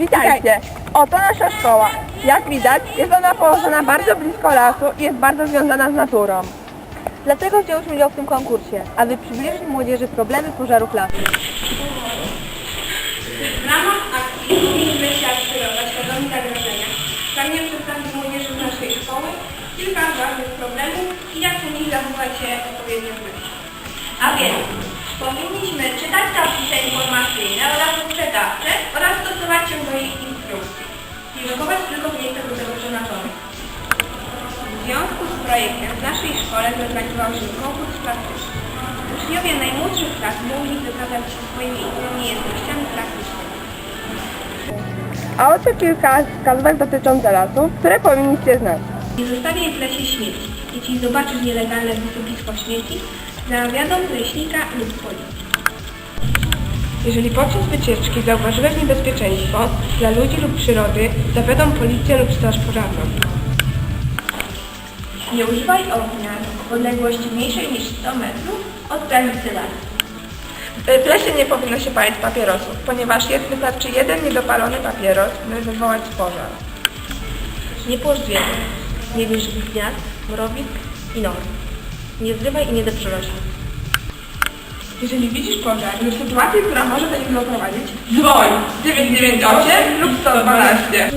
Witajcie! Oto nasza szkoła. Jak widać, jest ona położona bardzo blisko lasu i jest bardzo związana z naturą. Dlatego wziął udział w tym konkursie, aby przybliżyć młodzieży problemy pożarów lasu. W ramach akcji Powinniśmy świat przyroda, świadomi zagrożenia. Pragniemy przedstawić młodzieży z naszej szkoły kilka ważnych problemów i jak przy nich zachować się odpowiednio w. A więc powinniśmy czytać tablice informacyjne oraz projektem w naszej szkole zorganizował się konkurs praktyczny. Uczniowie najmłodszych klas mogli wykazać się swoimi umiejętnościami praktycznymi. A oto kilka wskazówek dotyczących lasu, które powinniście znać. Nie zostawiaj w lesie śmieci. Jeśli zobaczysz nielegalne wysypisko śmieci, zawiadom leśnika lub policji. Jeżeli podczas wycieczki zauważyłeś niebezpieczeństwo dla ludzi lub przyrody, zawiadom policję lub straż pożarną. Nie używaj ognia w odległości mniejszej niż 100 metrów od granicy lasu. W lesie nie powinno się palić papierosów, ponieważ jest wystarczy jeden niedopalony papieros, by wywołać pożar. Nie płocz zwierząt. Nie bierz gniazd, mrowisk i nor. Nie zrywaj i nie deprzerośl. Jeżeli widzisz pożar lub sytuację, która może do niego doprowadzić, dzwoń 998 lub 112.